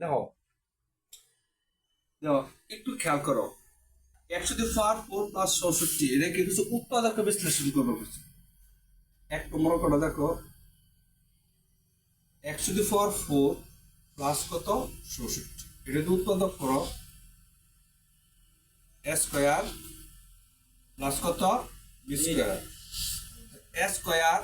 দেখো। একটু খেয়াল করো। একশো দুই ফার প্লাস চৌষট্টি, এটা কি কিছু উৎপাদক বিশ্লেষণ করব কিছু এক নম্বর করে দেখো, একশো দুই ফর প্লাস কত? চৌষট্টি। এটা যদি উৎপাদক করো স্কোয়ার প্লাস কত? B square.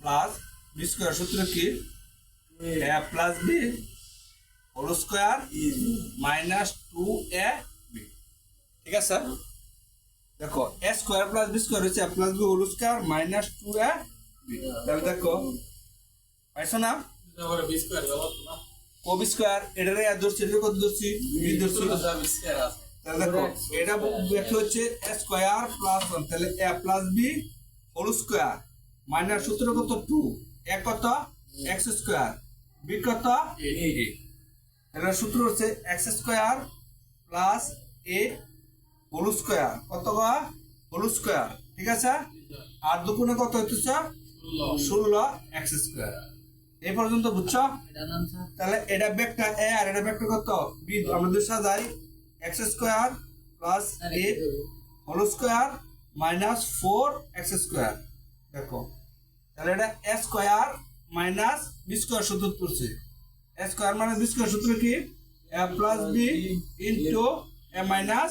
প্লাস বি সূত্র কি? Plus B. Whole square minus two A B. ঠিক আছে? দেখো, A square plus B square হচ্ছে A plus B whole square minus two A B. তাহলে দেখো, পাইছো না? না কবি স্কোয়ার এটার এ ধরছি এটা কত ধরছি? বি ধরছি। তাহলে দেখো, এটা ব্যাখ্যা হচ্ছে এ স্কোয়ার প্লাস ওয়ান। তাহলে A plus B whole square minus সূত্র কত? টু। এ কত? X square. বি কত? এই তাহলে সূত্র হচ্ছে X square plus A whole square. কত হোল স্কোয়ার। ঠিক আছে? আর দুগুণে কত হইতেছে? ষোলো। X square. এই পর্যন্ত বুঝছ? তাহলে এটা ব্যাকটা এ আর এটা ব্যাকটা কত? বি আমরা দুই সাজাই X square plus eight whole square minus four X square. দেখো। তাহলে এটা A square minus B square সূত্র পড়ছে A square minus B square সূত্র কি? A plus B into A minus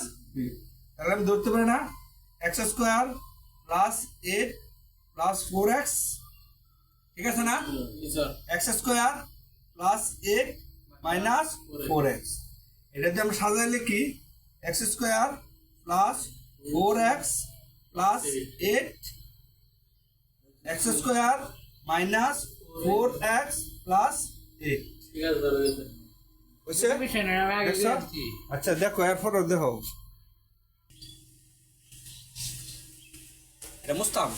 তাহলে আমি ধরতে পারি না। X square plus eight plus four X ঠিক আছে না? X square plus eight minus four X এটা যদি আমরা সাজাইলে কি X square plus four X plus eight X square minus four X plus eight আচ্ছা দেখো এরপর দেখো। এটা মুস্তাম?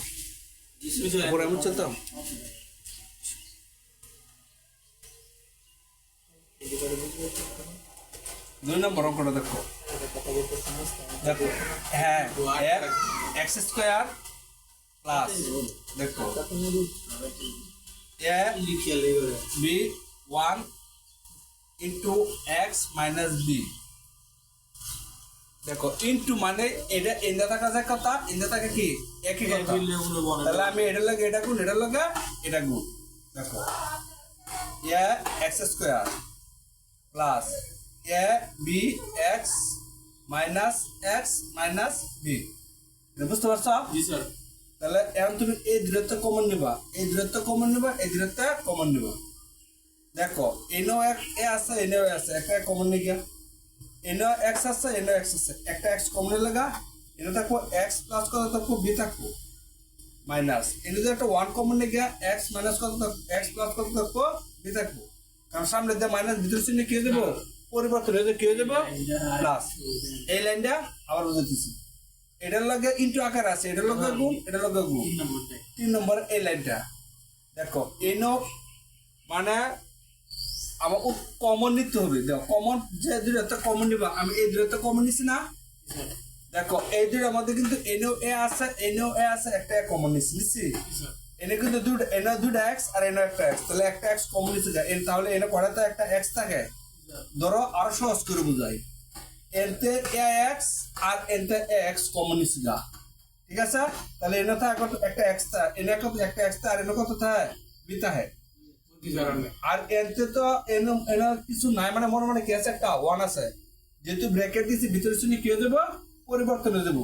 দুই নম্বর অঙ্কটা দেখো। দেখো হ্যাঁ এক্স স্কোয়ার প্লাস দেখো। A B one into X minus B দেখো ইন্টু মানে এটা এন্দা থাকা যায় কথা এন্দা থাকে কি? একই কথা। তাহলে আমি এটা লাগে এটা গুণ এটা লাগে এটা গুণ। দেখো A X square plus A B X minus X minus B বুঝতে পারছ? জি স্যার। তাহলে এখন তুমি এই দূরত্ব কমন নিবা। এই দূরত্ব কমন নিবা এই দূরত্ব কমন নিবা। দেখো এনেও এক এ আছে এনেও এ আছে একটা কমন নিয়ে গিয়া। এনেও এক্স আছে এনেও এক্স আছে একটা এক্স কমন লাগা। এনে থাকব এক্স প্লাস কত থাকব? বি থাকব। মাইনাস এনে যদি একটা ওয়ান কমন নিয়ে গিয়া এক্স মাইনাস কত থাকব? এক্স প্লাস কত থাকব? বি থাকব। কারণ সামনে দিয়ে মাইনাস ভিতর চিহ্ন কি হয়ে যাব? পরিবর্তন হয়ে কি হয়ে যাব? প্লাস এই লাইনটা আবার বুঝাইতেছি। এটার লগে ইন্টু আকার আছে এটার লগে গুণ এটার লগে গুণ। তিন নম্বর এই লাইনটা। দেখো এনো মানে আমার কমন নিতে হবে। দেখো কমন যে দূরত্ব কমন নিবা। আমি এই দূরত্ব কমন নিছি না? দেখো এই দূরের মধ্যে কিন্তু এনো এ আছে এনো এ আছে একটা কমন নিছি নিছি এনে কিন্তু দুটো এনো দুটো এক্স আর এনো একটা এক্স তাহলে একটা এক্স কমন যায় এন তাহলে এনে কড়াতে একটা এক্স থাকে? ধরো আরও সহজ করে বুঝাই। এনতে এ এক্স আর এনতে এ এক্স কমন নিছি যা ঠিক আছে? তাহলে এনে থাকে একটা এক্স তা এনে কত? একটা এক্স তা আর এনে কত থাকে? বিতা হয় আর এনতে তো এন এন কিছু নাই মানে মনে মনে কি একটা ওয়ান আছে। যেহেতু ব্র্যাকেট দিছি ভিতরে শুনি কি হয়ে পরিবর্তন হয়ে যাব।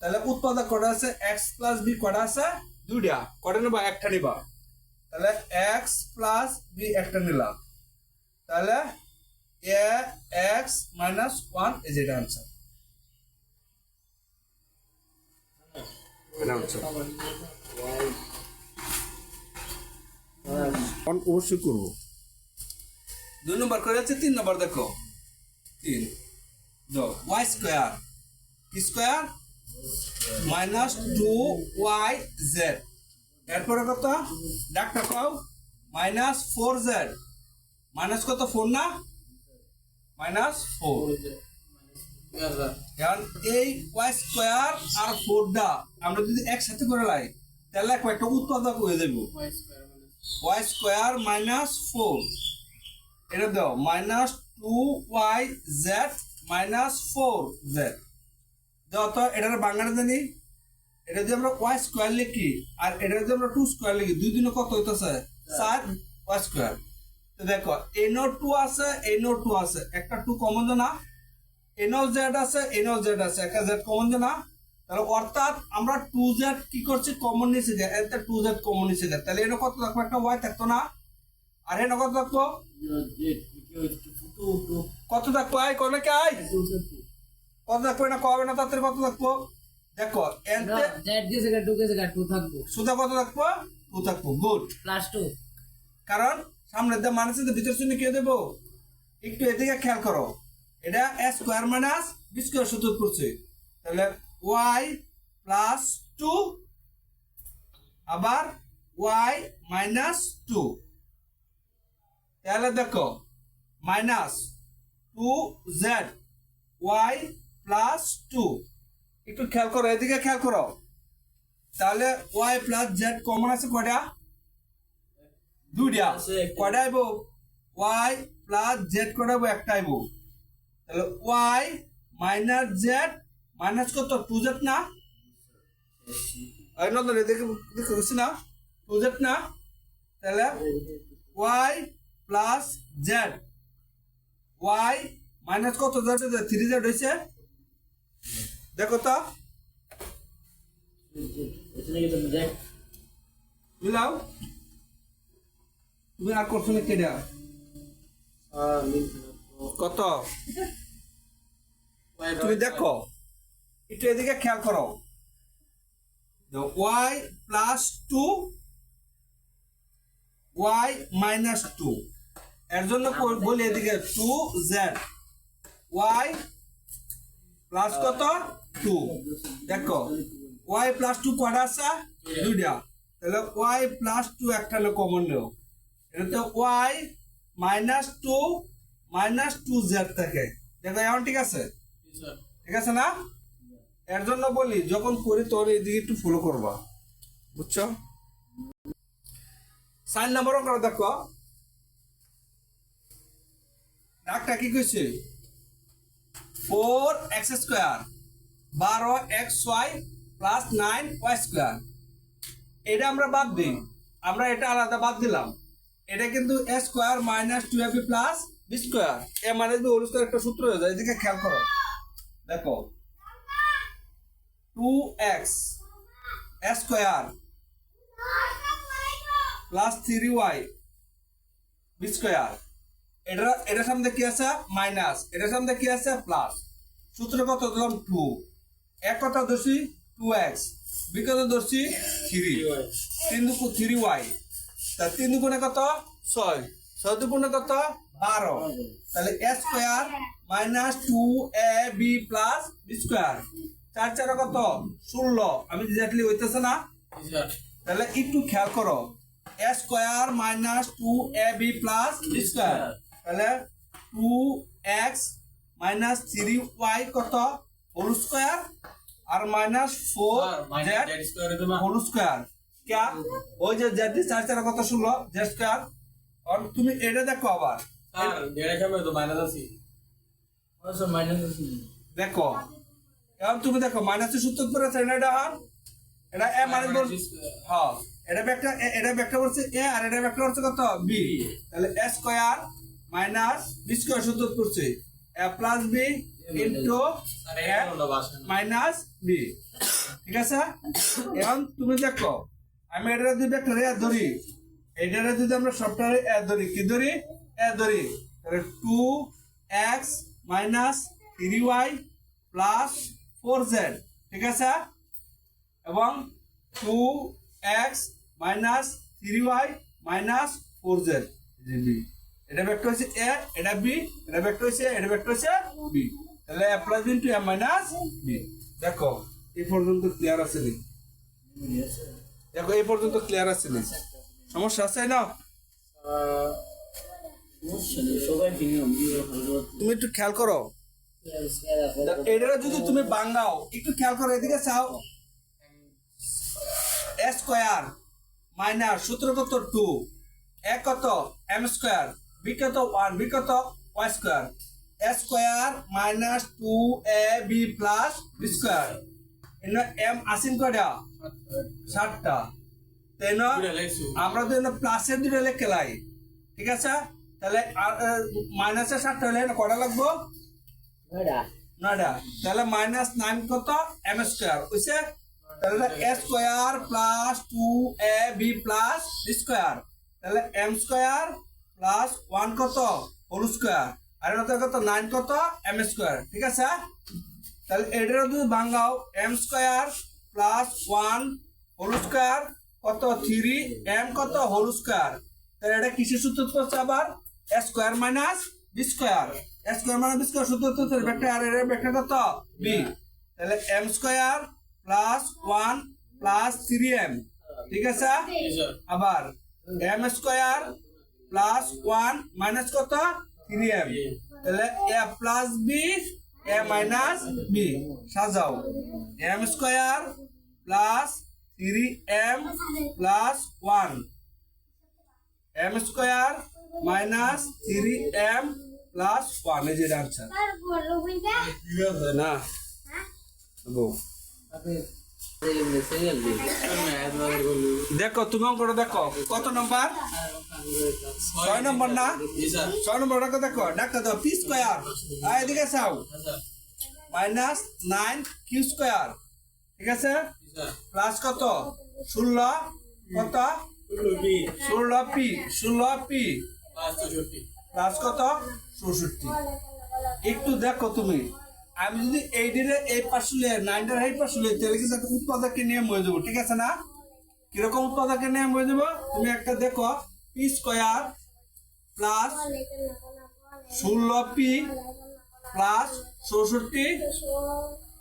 তাহলে উৎপাদক কটা আছে? এক্স প্লাস বি কটা আছে? দুইটা। কটা নেবা? একটা নিবা। তাহলে এক্স প্লাস বি একটা নিলাম তাহলে A X minus one answer এটা আনসার অন অবশ্যই করব? দুই নম্বর করে আছে তিন নম্বর দেখো। তিন। Y square. Square? Minus two y z. এরপরে কত? ডাক্তার পাও মাইনাস ফোর জেড। মাইনাস কত? ফোর না? Minus four. এখন এই ওয়াই স্কোয়ার আর ফোরটা আমরা যদি একসাথে করে লাই, তাহলে একটা উৎপাদক হয়ে যাব ওয়াই স্কোয়ার মাইনাস ফোর। এটা দাও, minus two y z minus four z. দাও তো, এটার বাংলা জানি এটা যদি আমরা ওয়াই স্কোয়ার লিখি, আর এটা যদি আমরা টু স্কোয়ার লিখি, দুই দিনে কত হইতেছে? সাত ওয়াই স্কোয়ার। তো দেখো এনও টু আছে এনও টু আছে। একটা টু কমন না এনও জেড আছে এনও জেড আছে। একটা জেড কমন না তাহলে অর্থাৎ আমরা টু জেড কি করছি? কমন নিচে যায় এতে টু জেড কমন নিচে যায় তাহলে এনে কত থাকব? একটা ওয়াই থাকতো না। আর এনে কত থাকব কত থাকব আই কনে কে আই কত থাকব না? কবে না? তাড়াতাড়ি কত থাকব দেখো জেড টু থাকব। সুদা কত থাকব টু থাকব গুড প্লাস টু কারণ সামনে দিয়ে মানুষের ভিতর শুনে কে দেবো। একটু এদিকে খেয়াল করো। এটা a square minus b square সূত্র পড়ছে। তাহলে ওয়াই প্লাস টু আবার ওয়াই মাইনাস টু তাহলে দেখো minus two z y plus two একটু খেয়াল করো এদিকে খেয়াল করো। তাহলে ওয়াই প্লাস জেড কমন আছে কয়টা? দুইটা। কয়টা আইব? ওয়াই প্লাস জেড কয়টা একটা আইব। তাহলে ওয়াই মাইনাস জেড মাইনাস কত? টু জেড না? এই নতুন দেখে দেখে না। টু জেড না? তাহলে y plus z y minus কত? জেড থ্রি জেড হয়েছে। দেখো তো। মিলাও। তুমি আর করছ না কেডা? কত? তুমি দেখো। একটু এদিকে খেয়াল করো। Y plus two y minus two এর জন্য বলি এদিকে টু জেড ওয়াই প্লাস কত? টু দেখো ওয়াই প্লাস টু কটা আছে? দুইটা। তাহলে ওয়াই প্লাস টু একটা হলো কমন নেও এটা তো y minus two minus two z থাকে। দেখো এখন ঠিক আছে? ঠিক আছে না? এর জন্য বলি, যখন করি, তোর এদিকে একটু ফলো করবা। বুঝছ? সাইন নাম্বারও করে দেখো। ডাকটা কি কইছে? ফোর এক্স স্কোয়ার বারো x y plus nine y square এটা আমরা বাদ দিই। আমরা এটা আলাদা বাদ দিলাম। এটা কিন্তু a square minus two f plus b square a মানে বি একটা সূত্র হয়ে যায়, এদিকে খেয়াল করো। দেখো two x square plus three y b square এটা এটার সামনে কি আছে? মাইনাস এটার সামনে কি আছে? প্লাস সূত্র কত দিলাম টু এক কথা ধরছি টু এক্স বি কত ধরছি থ্রি তিন দুকু থ্রি ওয়াই তা তিন দুগুণে কত? ছয়। ছয় দুগুণে কত? বারো। তাহলে a square minus two a b plus b square চার চার কত? ষোলো। আমি ডিজাইটলি হইতেছে না? তাহলে একটু খেয়াল করো। A square minus two a b plus b square. তাহলে two x minus three y কত? Whole square. আর minus four z whole square. क्या ওই যে জেড চার চার কত? ষোলো। Z square. আর তুমি এটা দেখো আবার। দেখো। এখন তুমি দেখো মাইনাসের সূত্র করে আছে এটা এটা আর এটা এ মাইনাস বল হ্যাঁ এটা ব্যাকটা এটা ব্যাকটা বলছে এ আর এটা ব্যাকটা হচ্ছে কত? বি তাহলে a square minus b square সূত্র করছে a plus b into minus b ঠিক আছে? এখন তুমি দেখো আমি এটা যদি ব্যাকটা এ ধরি। এটা যদি আমরা সবটারে এ ধরি কি ধরি? এ ধরি। তাহলে two x minus three y plus four z ঠিক আছে? এবং two x minus three y minus four z. B এটা ভেক্টর হচ্ছে এ এটা বি এটা ভেক্টর হচ্ছে এটা ভেক্টর হচ্ছে বি তাহলে a plus into a minus b দেখো এই পর্যন্ত ক্লিয়ার আছে নি? দেখো এই পর্যন্ত ক্লিয়ার আছে নি? সমস্যা আছে না? তুমি একটু খেয়াল করো। এটা যদি তুমি বাঙ্গাও একটু খেয়াল করো এদিকে চাও। স্কোয়ার মাইনাস সূত্র কত টু এক কত? এম স্কোয়ার বি কত? ওয়ান বি কত? Y square square minus two a b plus b square এনে এম আসিন কয়টা? ষাটটা তেন দুটা আমরা তো প্লাসের দুটো লেখে লাই। ঠিক আছে? তাহলে মাইনাসের ষাটটা হলে কটা লাগবো? তাহলে মাইনাস নাইন কত? এম স্কোয়ার বুঝছে? তাহলে a square plus two a b plus square তাহলে এম স্কোয়ার প্লাস ওয়ান কত? হোল স্কোয়ার আর এটা কত? নাইন কত? এম স্কোয়ার ঠিক আছে? তাহলে এটার যদি ভাঙাও। M square plus one whole square কত? থ্রি এম কত? হোল স্কোয়ার তাহলে এটা কিসের সূত্র করছে আবার? A square minus b square square minus b square সূত্র তো ভেক্টর আর এর ভেক্টর কত বি। তাহলে m square plus one plus three m. ঠিক আছে? আবার m square plus one minus কত? Three m. তাহলে a plus b a minus b. সাজাও। M square plus three m plus one. M square minus three m plus one এই যে answer না। বললু দেখো তুমি অঙ্কটা দেখো। কত নম্বর? ছয় নম্বর না? ছয় নম্বর দেখো। ডাক্তার দাও পি স্কোয়ার এদিকে চাও হ্যাঁ sir minus nine q square ঠিক আছে? প্লাস কত? ষোলো। কত? ষোলো পি ষোলো পি প্লাস কত? চৌষট্টি। একটু দেখো তুমি। আমি যদি এই দিনে এই পাশে নাইনটার এই পাশে তাহলে কিন্তু একটা উৎপাদকের নিয়ম হয়ে যাব, ঠিক আছে না? কীরকম উৎপাদকের নিয়ম হয়ে যাব? তুমি একটা দেখো পি স্কোয়ার প্লাস ষোলো পি প্লাস চৌষট্টি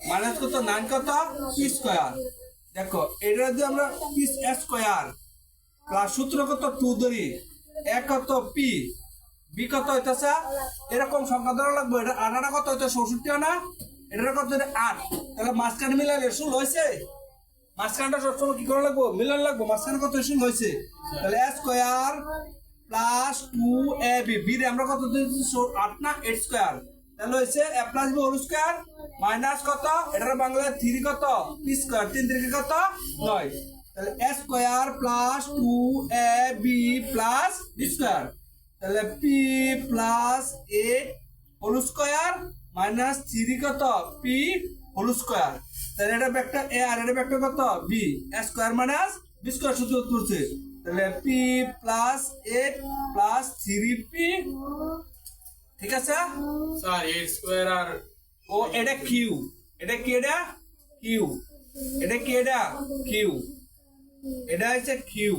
মাইনাস কত? নাইন কত? পি স্কোয়ার দেখো, এটা যদি আমরা পি স্কোয়ার প্লাস সূত্র কত? টু ধরি, এক কত? পি বি কত হইতেছে, এরকম সংখ্যা ধরা লাগবে, এটা আটাটা কত হইতে চৌষট্টি না এটা কত আট। তাহলে মাঝখানে মিলাইলে ষোলো হয়েছে মাঝখানটা সবসময় কি করা লাগবো? মিলান লাগবো? মাঝখানে কত ষোলো হয়েছে তাহলে square plus two a b b আমরা কত আট না? এইট স্কোয়ার তাহলে হয়েছে a plus b whole square minus কত? এটার বাংলায় থ্রি কত? পি স্কোয়ার তিন তিরিকে কত? নয়। তাহলে square plus two a b plus b square তাহলে p plus eight whole square minus three কত? পি হোল স্কোয়ার তাহলে এটা ব্যাগটা এ আর এটা ব্যাগটা কত? B a square minus b square সূত্র করছে তাহলে p plus eight plus three p ঠিক আছে? স্যার এইট স্কোয়ার আর ও এটা কিউ এটা কি এটা কিউ এটা কি এটা কিউ এটা হচ্ছে কিউ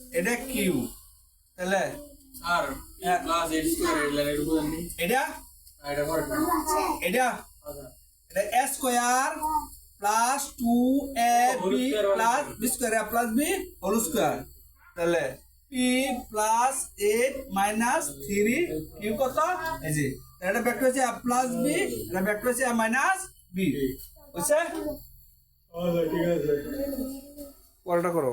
এটা কিউ তাহলে স্যার প্লাস এইট স্কোয়ার এর লাগে বুঝেন নি এটা? এটা করে এটা? এটা a square plus two a b plus b square plus b whole square তাহলে p plus eight minus three q কত? এই যে এটা ব্যাক্টর হচ্ছে এ প্লাস বি এটা ব্যাক্টর হচ্ছে মাইনাস বি বুঝছে? ঠিক আছে। পরেরটা করো।